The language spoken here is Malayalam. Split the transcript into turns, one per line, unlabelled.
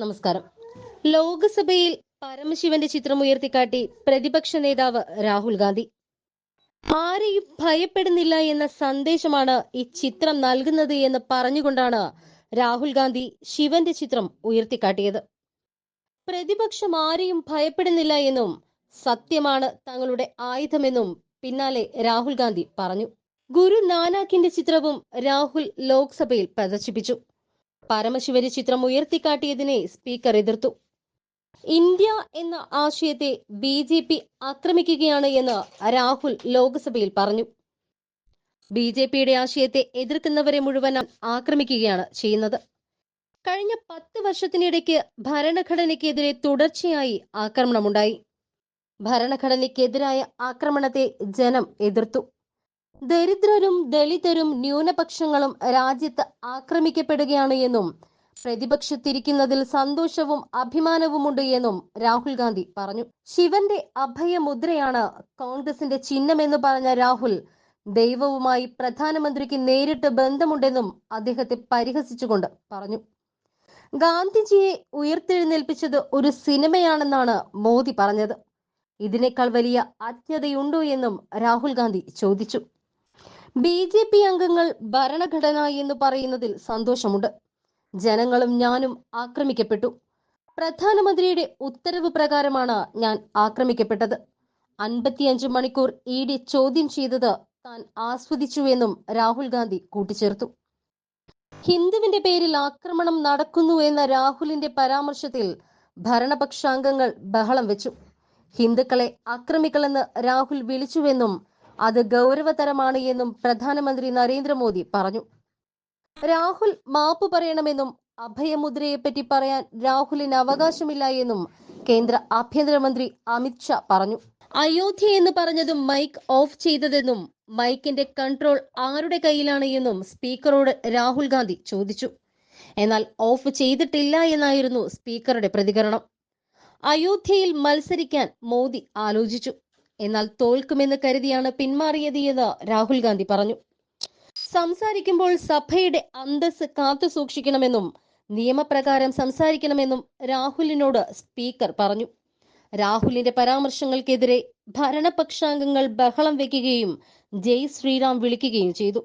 നമസ്കാരം. ലോക്സഭയിൽ പരമശിവന്റെ ചിത്രം ഉയർത്തിക്കാട്ടി പ്രതിപക്ഷ നേതാവ് രാഹുൽ ഗാന്ധി. ആരെയും ഭയപ്പെടുന്നില്ല എന്ന സന്ദേശമാണ് ഈ ചിത്രം നൽകുന്നത് എന്ന് പറഞ്ഞുകൊണ്ടാണ് രാഹുൽ ഗാന്ധി ശിവന്റെ ചിത്രം ഉയർത്തിക്കാട്ടിയത്. പ്രതിപക്ഷം ആരെയും ഭയപ്പെടുന്നില്ല എന്നും സത്യമാണ് തങ്ങളുടെ ആയുധമെന്നും പിന്നാലെ രാഹുൽ ഗാന്ധി പറഞ്ഞു. ഗുരു നാനാക്കിന്റെ ചിത്രവും രാഹുൽ ലോക്സഭയിൽ പ്രദർശിപ്പിച്ചു. പരമശിവരി ചിത്രം ഉയർത്തിക്കാട്ടിയതിനെ സ്പീക്കർ എതിർത്തു. ഇന്ത്യ എന്ന ആശയത്തെ ബി ജെ പി ആക്രമിക്കുകയാണ് എന്ന് രാഹുൽ ലോക്സഭയിൽ പറഞ്ഞു. ബി ജെ പിയുടെ ആശയത്തെ എതിർക്കുന്നവരെ മുഴുവൻ ആക്രമിക്കുകയാണ് ചെയ്യുന്നത്. കഴിഞ്ഞ പത്ത് വർഷത്തിനിടയ്ക്ക് ഭരണഘടനയ്ക്കെതിരെ തുടർച്ചയായി ആക്രമണമുണ്ടായി. ഭരണഘടനയ്ക്കെതിരായ ആക്രമണത്തെ ജനം എതിർത്തു. ദരിദ്രരും ദളിതരും ന്യൂനപക്ഷങ്ങളും രാജ്യത്ത് ആക്രമിക്കപ്പെടുകയാണ് എന്നും പ്രതിപക്ഷത്തിരിക്കുന്നതിൽ സന്തോഷവും അഭിമാനവുമുണ്ട് എന്നും രാഹുൽ ഗാന്ധി പറഞ്ഞു. ശിവന്റെ അഭയമുദ്രയാണ് കോൺഗ്രസിന്റെ ചിഹ്നമെന്ന് പറഞ്ഞ രാഹുൽ ദൈവവുമായി പ്രധാനമന്ത്രിക്ക് നേരിട്ട് ബന്ധമുണ്ടെന്നും അദ്ദേഹത്തെ പരിഹസിച്ചുകൊണ്ട് പറഞ്ഞു. ഗാന്ധിജിയെ ഉയർത്തെഴുന്നേൽപ്പിച്ചത് ഒരു സിനിമയാണെന്നാണ് മോദി പറഞ്ഞത്. ഇതിനേക്കാൾ വലിയ അജ്ഞതയുണ്ടോ എന്നും രാഹുൽ ഗാന്ധി ചോദിച്ചു. ബി ജെ പി അംഗങ്ങൾ ഭരണഘടന എന്ന് പറയുന്നതിൽ സന്തോഷമുണ്ട്. ജനങ്ങളും ഞാനും ആക്രമിക്കപ്പെട്ടു. പ്രധാനമന്ത്രിയുടെ ഉത്തരവ് പ്രകാരമാണ് ഞാൻ ആക്രമിക്കപ്പെട്ടത്. അൻപത്തിയഞ്ച് മണിക്കൂർ ഇ ഡി ചോദ്യം ചെയ്തത് താൻ ആസ്വദിച്ചുവെന്നും രാഹുൽ ഗാന്ധി കൂട്ടിച്ചേർത്തു. ഹിന്ദുവിന്റെ പേരിൽ ആക്രമണം നടക്കുന്നു എന്ന രാഹുലിന്റെ പരാമർശത്തിൽ ഭരണപക്ഷാംഗങ്ങൾ ബഹളം വെച്ചു. ഹിന്ദുക്കളെ ആക്രമിക്കളെന്ന് രാഹുൽ വിളിച്ചുവെന്നും അത് ഗൗരവതരമാണ് എന്നും പ്രധാനമന്ത്രി നരേന്ദ്രമോദി പറഞ്ഞു. രാഹുൽ മാപ്പ് പറയണമെന്നും അഭയമുദ്രയെപ്പറ്റി പറയാൻ രാഹുലിന് അവകാശമില്ല എന്നും കേന്ദ്ര ആഭ്യന്തരമന്ത്രി അമിത് ഷാ പറഞ്ഞു. അയോധ്യ എന്ന് പറഞ്ഞതും മൈക്ക് ഓഫ് ചെയ്തതെന്നും മൈക്കിന്റെ കൺട്രോൾ ആരുടെ കയ്യിലാണ് എന്നും സ്പീക്കറോട് രാഹുൽ ഗാന്ധി ചോദിച്ചു. എന്നാൽ ഓഫ് ചെയ്തിട്ടില്ല എന്നായിരുന്നു സ്പീക്കറുടെ പ്രതികരണം. അയോധ്യയിൽ മത്സരിക്കാൻ മോദി ആലോചിച്ചു. എന്നാൽ തോൽക്കുമെന്ന് കരുതിയാണ് പിന്മാറിയത് എന്ന് രാഹുൽ ഗാന്ധി പറഞ്ഞു. സംസാരിക്കുമ്പോൾ സഭയുടെ അന്തസ് കാത്തു സൂക്ഷിക്കണമെന്നും നിയമപ്രകാരം സംസാരിക്കണമെന്നും രാഹുലിനോട് സ്പീക്കർ പറഞ്ഞു. രാഹുലിന്റെ പരാമർശങ്ങൾക്കെതിരെ ഭരണപക്ഷാംഗങ്ങൾ ബഹളം വെക്കുകയും ജയ് ശ്രീറാം വിളിക്കുകയും ചെയ്തു.